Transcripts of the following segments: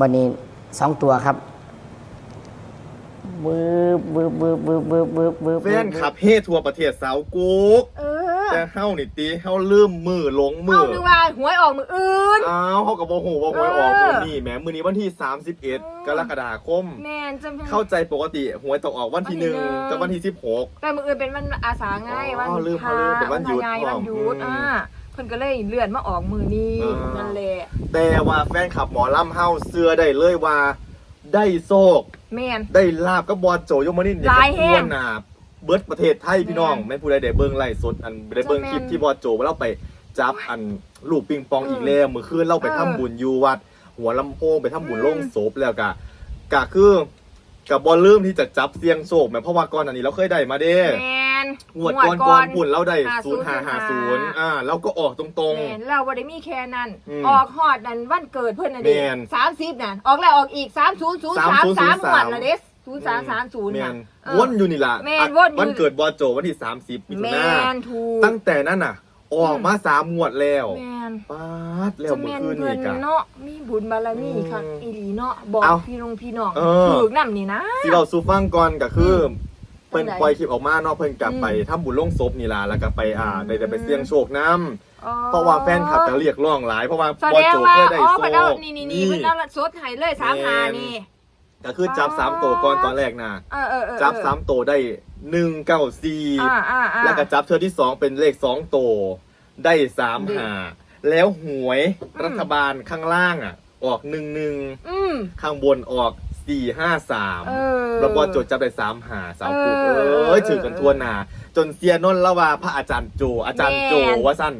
วันนี้สองตัวครับวืบวืบวืบวืบวืบวืบวืบแฟนขับเฮทั่วประเทศสาวกุ๊กเออแต่เฮานี่ตีเฮาลืมมือหลงมืเอาอนึกว่าหวยออกมืออื่น อ้าวเฮากับบ่ฮู้ว่าหวยออกเออ มื้อนี้แหมมื้อนี้วันที่ 31 กรกฎาคม แมนจำเป็น เข้าใจปกติหวยตกออกวันที่หนึ่งวันที่หนึ่ง กับวันที่16แต่มืออื่นเป็นวันอาสาไงอ๋อวันลืมพระลืมเป็นวันหยุดพระใวันหยุดอืม อ่า เพิ่นก็เลยเลื่อนมาออกมือนี้อ่านั่ นั่นแหละแต่ว่าแฟนขับหมอลำเฮาเสื้อได้เลยว่า ได้โชคแมนได้ลาบกับบอลโจยมนินทร์หลายแฮงวหนาเบิร์ดประเทศไทยพี่น้องแม่นแม่นผู้ใดได้เบิ่งไล่สดอันได้เบิ่งจะแม่นคลิปที่บอลโจว่าเราไปจับอันลูกปิงปองอีกแล้วมื้อคืนเราไปเออทำบุญอยู่วัด หัวลำโพงไปทำบุญโล่งศพแล้วกะกะคือ กับบอลลืมที่จะจับเสียงโศกแม่เพราะว่าก่อนอันนี้เราเคยได้มาเด้แมนงวดก่อนก่อนปุ่นเราได้50ศูนย์หาหาศูนย์อ่าเราก็ออกตรงแมนเราบ่ได้มีแค่นั้น อืมออกฮอดนั่นวันเกิดเพิ่นน่ะดิแม่นสามสิบน่ะออกแล้วออกอีกสามศูนย์ศูนย์สามสามหมวดละเด้ศูนย์ๆสามสามศูนย์แมน่ะนเออ วนอยู่นี่ล่ะแม่นวนอยู่ วันเกิดบอลโจวันที่ 30มิถุแมนายนถูกตั้งแต่นั้นน่ะ ออกมาสามงวดแล้วแมนปาดแล้วจะเมื่แม่อนคืนเพิ่นี่นกะ เนาะมีบุญบารมีค่ะอืมอีหลีเนาะบอกเอ้าพี่น้องพี่น้องเออ ถูกนำนี่นะ ที่เราซูฟังก่อนก็คืออเพิ่นจังใดปล่อยคลิปออกมาเนาะเพิ่นกลับอืมไปทำบุญลงศพนี่ล่ะแล้วก็ไปอ่าอืม ได้ได้ไปเสี่ยงโชคนํอ๋อเพราะว่าแฟนคลับจะเรียกร้องหลาย เพราะว่าแสบอดลงโจว่าเคยได้อ๋อโชเพิ่นเอาคนี่นี่นี่เพิ่นเอาสดให้เลยสามหานี่ ก็คือจับสามตัวก่อนตอนแรกน่ะเออเออเออจับสามตัวได้ หนึ่งเก้าสี่อ่าอ่าอ่า แล้วก็จับเธอที่สองเป็นเลขสองตัวได้สามดี หาแล้วหวยอืมรัฐบาลข้างล่างอะ ออกหนึ่งหนึ่งอืม ข้างบนออกสี่ห้าสามเออแล้วบอลโจทย์จับได้สามหาสาวปุกเอเออ้ยถือกันทั่วหนา จนเซียนนท์ละว่าพระอาจารย์โจ อาจารย์โจแม่น ว่าสั้น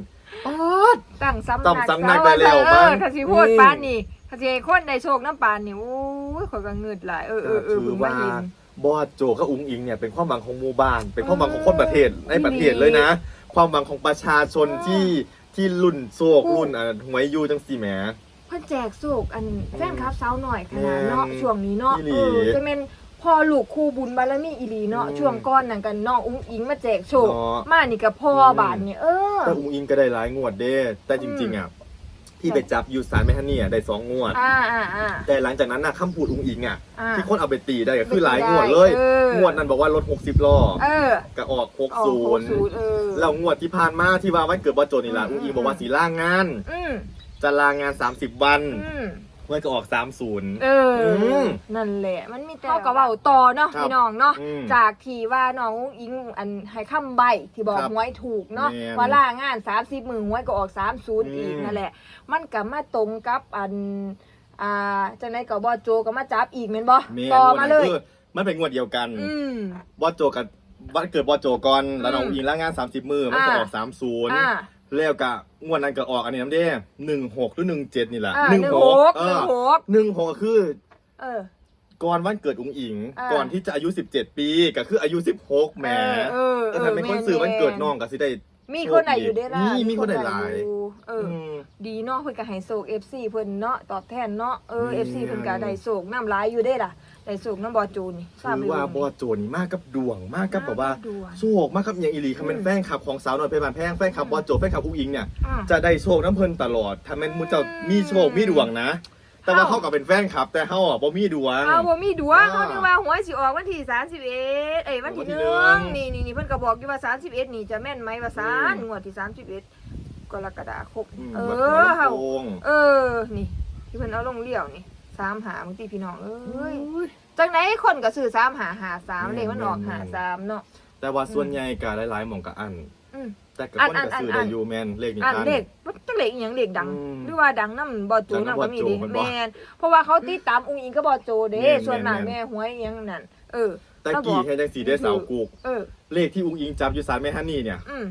ตั้งสำนักตั้งสำนักได้แล้วเอมั้องถ้าสิพูดอืมปานนี่ถ้าสิให้คนได้โชคน้ำปานนี่โอ้ยข่อยก็เงิดหลายเออเออเออถืเพิ่องมาว่าเห็น บอสโจกับอุ้งอิงเนี่ยเป็นความหวังของหมู่บ้าน เป็นความหวังของคนประเทศในประเทศดีเลยนะ ความหวังของประชาชนเออที่ที่รุ่นโซกถูกรุ่นอะหวยอยูจังสี่แหม เพิ่นแจกโศกอันแฟนคลับสาวหน่อยขนาดเนาะแม่นช่วงนี้เนาะอีหลีเออจะเป็นพ่อลูกคู่บุญบารมีอีหลีเนาะอืมช่วงก้อนนั่นกันน้องอุ้งอิงมาแจกโชคเนาะมานี่กับพ่ออม บาทนี่เออ แต่อุ้งอิงก็ได้หลายงวดเด้แต่จริงๆอะ ที่ไปจับยูสารแมฮันนี่อะได้สองงวด อ่าอ่าอ่า แต่หลังจากนั้นน่ะคำพูดอุ้งอิงอะอ่าที่คนเอาไปตีได้ก็คือหลายงวดเลยเออ งวดนั้นบอกว่ารถ60ล้อเออก็ออกออก60 60เออ แล้วงวดที่ผ่านมาที่ว่าวันเกิดบอสโจนี่ล่ะอืม อุ้งอิงบอกว่าสีล่างงาน อืมจะลางาน 30 วัน อืม เมื่อก็ออก30เอออมนั่นแหละ มันมีแต่เขาก็เว้าต่อเนาะครับพี่น้องเนาะอืมจากที่ว่าน้องอุ้งอิงอันให้คำใบที่บอกครับหวยถูกเนาะแม่นว่าล่างาน 30มือหวยก็ออก30อีกอืมนั่นแหละ มันก็มาตรงกับอันอ่าจังไดก็บ่โจก็มาจับอีกแม่นบ่แม่นต่อมาเลย คือมันเป็นงวดเดียวกัน อืม บอสโจกับวันเกิดบอสโจก่อนแล้วน้องอืมอุ้งอิงลางาน 30 มือมันก็ออก อ่า 30 แล้วก็งวดนั้นก็ออกอันนี้น้ำเด้16หรือ17นี่แหละอ่า16 16เออ16 16ก็คือ เออ ก่อนวันเกิดอุ้งอิง อ่า ก่อนที่จะอายุ 17 ปีก็คืออายุ 16แหมเออเอแต่อถ้าเป็นคนซื้อวันเกิดน้องก็สิได้ มีคนไหนอยู่ได้ล่ะมีมีคนไหนหลายอยู่เออออืมดีเนาะเพิ่นก็ให้โศก FC เพิ่นเนาะตอบแทนเนาะเออแม่น FC เพิ่นก็ได้โศกน้ำลายอยู่ได้ล่ะ ได้โศกน้ำบ่อจูนนี่ถือว่าบอสโจนี่มากกับดวงมากกับแบบว่าดวงโชคมากกับอย่างอีหลีคำเป็นอืมแฟนคลับของสาวน้อยเพชรบานแพงแฟนคลับบอสโจแฟนคลับอุ้งอิงเนี่ยอะจะได้โชคน้ำเพลินตลอดถ้าแม่นมุเจ้ามีโชคมีดวงนะ แต่ว่าเอ้าเขาก็เป็นแฟนคลับ แต่เขาอะบ่มีดวง เอาบ่มีดวงอ่าเขานึกว่าหวยสิออกวันที่31เอ้ยวันที่วันที่หนึ่หนึ่งงนี่นี่นี่เพิ่นก็บอกอยู่ว่า31นี่จะแม่นไหมว่าซานอืมงวดที่31กรกฎาคมอืมเอวัดอหัวเฮาลำโพงเออนี่ที่เพิ่นเอาลงเลี้ยวนี่ สามหาบางทีพี่น้องเอ้ยจังไหนคนก็ซื้อสามหาหาสามเลขมันออกหาสามเนาะแต่ว่าส่วนใหญ่ก็หลายๆหม่องก็อันอืมแต่กับอันคนก็ซื้ออันอัได้นอยู่แม่นเลขนี้อ่านอันเลขว่าจังเลขอีหยังเลขดังอืมหรือว่าดังน้ำบอจูดังน้ำนำก็มีดิบ่จูมันบ่แม่นเพราะว่าเขาติดตามองค์อิงก็บอโจเด้แม่นส่วนมากแม่แม่นหวยอีหยังนั่นเออแต่แล้วบกี่อกให้จังสีได้สาวกุกเออเลขที่อุ้งอิงจับอยู่สารแม่ฮันนี่เนี่ยอืม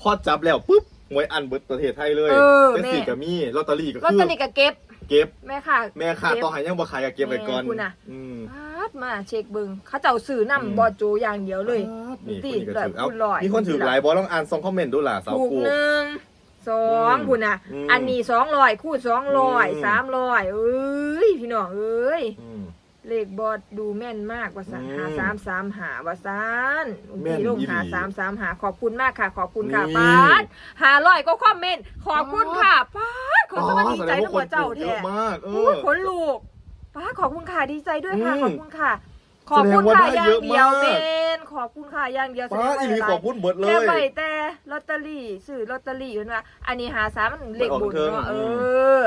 พอจับแล้วปุ๊บหวยอันเบิดประเทศไทยเลยเออจังสีแม่ก็มีลอตเตอรี่ก็ลอตคือเตอรี่ก็เก็บ เก็บ แม่ค่ะแม่ค้าเก็บ ต่อให้ยังบ่ขายก็เก็บไว้ก่อนแม่คุณน่ะ อืมพาดมาเช็คเบิ่งเขาเจ้าซื้ออืมน้ำบอโจอย่างเดียวเลย นี่ตีคนนี้ก็แบบถือเอาพูดลอยมีคนถือหลายบอลองอ่านซองคอมเมนต์ดูล่ะสาวถูกกู หนึ่งสองอืมบุญอะ อืมอันนี้สองร้อยคู่สองร้อยอืม สามร้อยเอ้ยพี่น้องเอ้ย อืม เลขบอดดูแม่นมากว่าสันอืมหาสามสามหาว่าสันแม่นพี่ลงอีหลีหาสามสามหาขอบคุณมากค่ะ ขอบคุณค่ะนี่ ป้าดหาร้อยก็คอมเมนต์ขอบคุณค่ะป้าดขอสวัสดีใจทั้งหมดเจ้าเยแท้อะมาก เอพูอดขนลูกป้าขอบคุณค่ะดีใจด้วยค่ะอืมขอบคุณค่ะ ขอบคุณแสดงว่าค่ะได้อย่างเยอะเดียวมาก เมนขอบคุณค่ะอย่างเดียวป้าอีหลีแสดงว่าขอบคุณเบิดเลแค่ยใบแต่ลอตเตอรี่ซื้อลอตเตอรี่อยู่นะอันนี้หาสามมันเลขบุญมันออกเทิงเนาะเออือ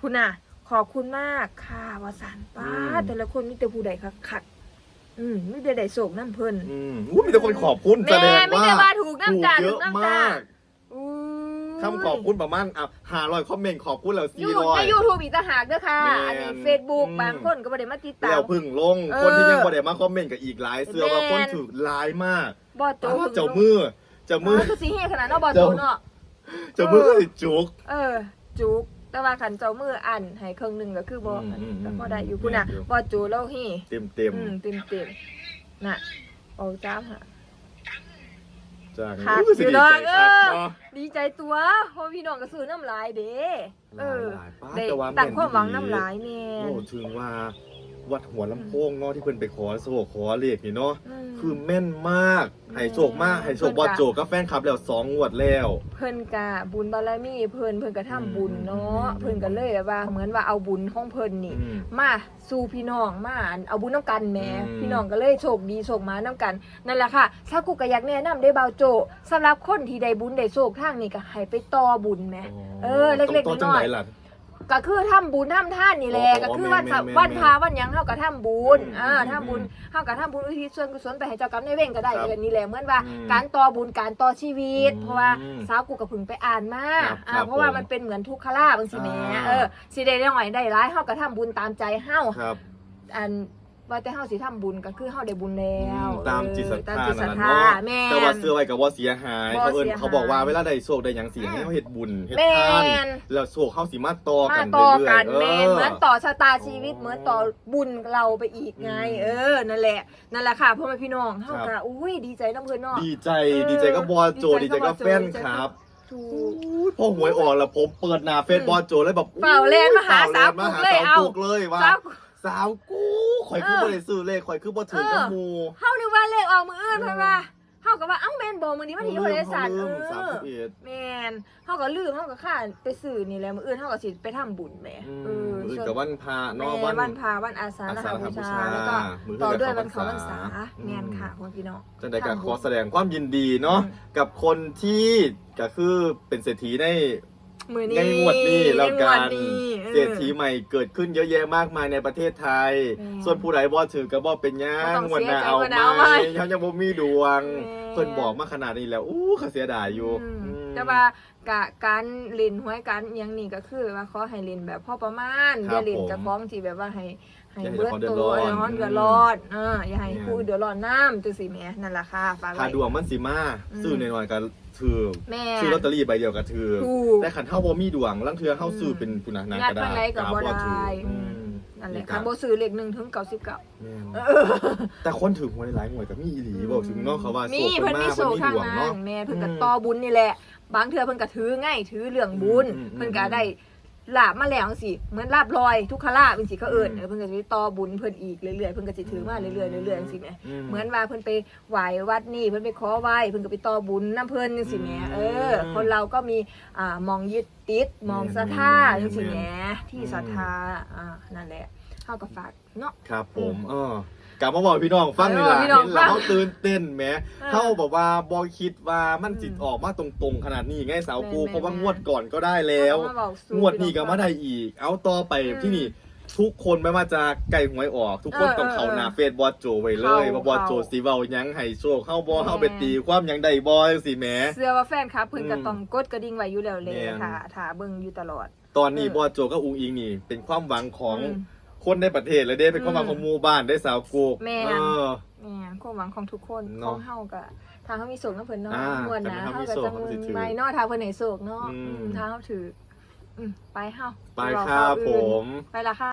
คุณน่ะ ขอบคุณมากค่ะวสันป้าอืม แต่ละคนมีแต่ผู้ใดคักคักๆอืมมีแต่ใดโศกน้ำเพิ่น อืมอู้มีแต่คนขอบคุณแสแม่ดงไม่ว่าได้ว่าถูกน้ำจ่าเยถูอะกน้ำจ่ามากอุ้ยคำขอบคุณประมาณอะหาร้อยคอมเมนต์ขอบคุณแล้วอสี่ยู่ร้อยในยูทูบอีกต่างหากเด้อค่ะแม่นอันนี้เฟซบุ๊กอืม บางคนก็บ่ได้มาติดตาแล้ม วพึ่งลง เออคนที่ยังบ่ได้มาคอมเมนต์กับอีกหลายเสื้อว่าแม่นคนถือหลายมากบ่โจอ้าวเจ้ามือเจ้ามือเออคือสิเฮขนาดเนาะบ่โจเนาะ เจ้ามือก็สิจุก เออ จุก แต่ว่าขันเจ้ามืออันให้ครึ่งหนึ่งก็คือบ่อืมอืม ก็พอได้อยู่คุณน่ะอืมบ่จูแล้วฮีเต็มเต็มอืมเต็มเต็มๆน่ะโอ้จ้ามหะจากคักอู้สิอยู่ดีดอใจกเอคักอเนาะดีใจตัวเพราะพี่น้องก็ซื้อน้ำลายเด้เออ หลายๆป้าได้แต่ว่าตั้งความหวังแม่น้ำลายแม่น โอ้ถึงว่า วัดหัวลำโพงเนาะที่เพิ่นไปขอโศกขอเลขนี่เนาะม คือแม่นมากให้โชคมากให้โชคเพิ่นบก็อดโจกับแฟนคลับแล้วสองงวดแล้ว เพิ่นกะบุญบารมีเพิ่นเพิ่นก็ทำบุญเนาะอืมเพิ่นก็เลยแบบว่าเหมือนว่าเอาบุญของเพิ่นนี่ อืม มาสู่พี่น้องมาเอาบุญน้ำกันแหม่อืม พี่น้องก็เลยโชคดีโชคมาน้ำกันนั่นแหละค่ะซากุก็อยากแนะนำได้เบาโจสำหรับคนที่ได้บุญได้โชคทางนี้ก็ให้ไปต่อบุญแหม เออเล็กๆต้องต้องจังน้อยๆไหนล่ะ ก็คือทำบุญทำท่านนี่แหละอ๋อก็คือแม่วันนๆๆวันพาวันหยังเฮาก็ทำบุญอืมอ่าอืมทำบุญอืมเฮาก็ทำบุญอุทิศส่วนกุศลไปให้เจ้ากรรมนายเวรก็ได้ครับเดือนนี้แหละเหมือนว่าอืมการต่อบุญการต่อชีวิต อืมเพราะว่าสาวกูก็เพึ่งไปอ่านมาครับอ่าครับเพราะว่าผมมันเป็นเหมือนทุกขลาบบางสิแหม่อ่า เออสิได้น้อยได้หลายเฮาก็ทำบุญตามใจเฮาครับ อัน ว่าแต่เฮาสิทำบุญก็คือเฮาได้บุญแล้วตามจิตศรัทเออตามธาจิตศรันั่ทนธาน่ะเนาะแม่แต่ว่าเสื้อไว้กับว่าเสียหายบ่เขาเอิ้นเสียหายเขาบอกว่าเวลาได้โชคได้หยังเสียให้เขาเฮ็ดบุญเฮ็ดแม่ทานนแล้วโชคเขาสิมาต่อมากันต่อเรื่อยกันๆแมนเหมือนอต่อชะตาชีวิต เหมือนต่อบุญเราไปอีกไง อืมเออ นั่นแหละ นั่นแหละค่ะพ่อแม่พี่น้องเฮาครัก็บ อุ้ยดีใจน้ำเพิ่นเนาะ ดีใจเออดีใจกับบอโจดีดีใจใจกักับบแฟนดีใจคกับรับถูก อุ๊ยพอหวยออกแล้วผมเปิดหน้าเฟซบอโจเลยแบบเปล่าแลนมาหาสาวกุ๊กเลยสาวเอากุ๊กเลยว่า สาวสาวกู ข่อยคือบ่ได้ซื้อเลขข่อยคือบ่ถือกับหมู่เฮานึกว่าเลขออกมืออื่นเพิ่นว่าเฮาก็ว่าเอ้าแม่นบ่มื้อนี้วันที่เท่าไหร่สัตว์ลืเอมสามอสิบเอ็ดแม่นเฮาก็ลืมเฮาก็ค่าไปซื้อนี่แหละมื้ออื่นเฮาก็สิไปทำบุญแหมอืมเออมื้อส่วน กับวันพระแม่เนาะวันวันพาวันอาสาฬหบูชาแล้วก็มื้อต่อด้วยเข้าวันเขาพรวันรษาษาอืม แม่นค่ะพ่อพี่น้อง จังใดก็ทำบุญขอแสดงความยินดีเนาะอืม กับคนที่ก็คือเป็นเศรษฐีใน มือนี้ในงวดนี้แล้วกัในงวนดนี้ออ เศรษฐีใหม่เกิดขึ้นเยอะแยะมากมายในประเทศไทยแม่ส่วนผู้ใดบ่ถือก็บ่เป็นหยับ่งต้องวันหน้าเอาเสียใจไหวันหน้าเอาไหมมเขายังบ่มีดวงแม่เพิ่นบอกมาขนาดนี้แล้วอู้เขาเสียดายอยู่อืมอืมแต่ว่า กะการเล่นหวยการอิหยังนี่ก็คือว่าขอให้เล่นแบบพอประมาณครับอย่าเล่นผมจะฟ้องที่แบบว่าให้ให้อย่าให้เบิดคนเดือดตัวร้อนอย่าให้คนเดือดร้อนเอออย่าให้แม่นผู้อื่นเดือดร้อนน้ำจังซี่แหม่นั่นล่ะค่ะฝากถ้าไว้ดวงมันสิมาอืม ซื้อหน่อยๆก็ถือแม่ ซื้อลอตเตอรี่ใบเดียวก็ถือถูกแต่ขันเฮาบ่มีดวงลังเทื่อเฮาซื้อเป็นผู้นั้นงัดก็ได้ปานใดก็บ่ได้ ถืออือืมม นั่นแหละนี่คันก็บ่ซื้อเลข1ถึง99แม่นเออแต่คนถือหวยหลายหวยก็มีอีหลีบอกถึงเนาะเขาว่ามีโศกเพิ่นเพิ่นมีมาโศเพิ่นกมีทางดวงนั้เนาะ นแม่เพิ่นก็อืมต่อบุญนี่แหละ บางเทื่อเพิ่นก็ถือง่ายถือเรื่องบุญอืมอืม เพิ่นก็ได้ ลาบมาแล้วจังซี่เหมือนลาบลอยทุกขลาบเป็นสิเขาเอิ้นอืมเออเพิ่นก็สิไปต่อบุญเพิ่นอีกเรื่อยๆเพิ่นก็สิถือมาเรื่อยๆเรื่อยๆจังซี่แหมเหมือนว่าเพิ่นไปไหว้วัดนี่เพิ่นไปขอไหว้เพิ่นก็ไปต่อบุญนํเพิ่นจังซี่แหมเออ คนเราก็มีอ่ามองยึดติดมองศรัทธาจังซี่แหมที่ศรัทธาอ่านั่นแหละเฮาก็ฝากเนาะครับผมอืมเออก ลับมาบอกพี่น้องฟังนี่ล่ะเออพี่น้องเห็นแล้วฟังเขาตื่นเต้นแหมเออเขาบอกว่าบ่คิดว่ามันจิตอืมออกมาตรงๆ ขนาดนี้ไงสาวกู แม่นๆเพราะว่างวดก่อนก็ได้แล้ว เอามาบอกสู่งวดนี้ก็มาได้อีก เอาต่อไปอืมที่นี่ทุกคนไม่ว่าจะไก่หวยออก ทุกคนเออต้องเข้าเออหน้าเฟซบอสโจไว้เลยเข้าว่าบอสโจเข้าสิเว้าหยังให้โชคเข้าบ่แม่เข้าไปตีความหยังได้บ่จังซี่แหม เสื้อว่าแฟนครับเพิ่นก็อืมต้องกดกระดิ่งไว้อยู่แล้วเลยแม่น ค่ะถ่าเบิ่งอยู่ตลอดตอนนี้เออบอสโจกับอุงอิงนี่ เป็นความหวังของ อืม คนในประเทศเลยเด้เป็นความหวังของหมู่บ้านได้สาวกูแม่นเออ แม่นความหวังของทุกคนเนาะของเฮาก็ทางเฮามีโศกนำเพิ่นเนาะอ่าม่วนนะแต่เฮาถ้ามีก็โศกจังเขาสิถือไม่เนาะทางเพิ่นให้โศกเนาะอืม อืมทางเฮาถืออืมไปเฮาไปครับผม ไปละค่ะ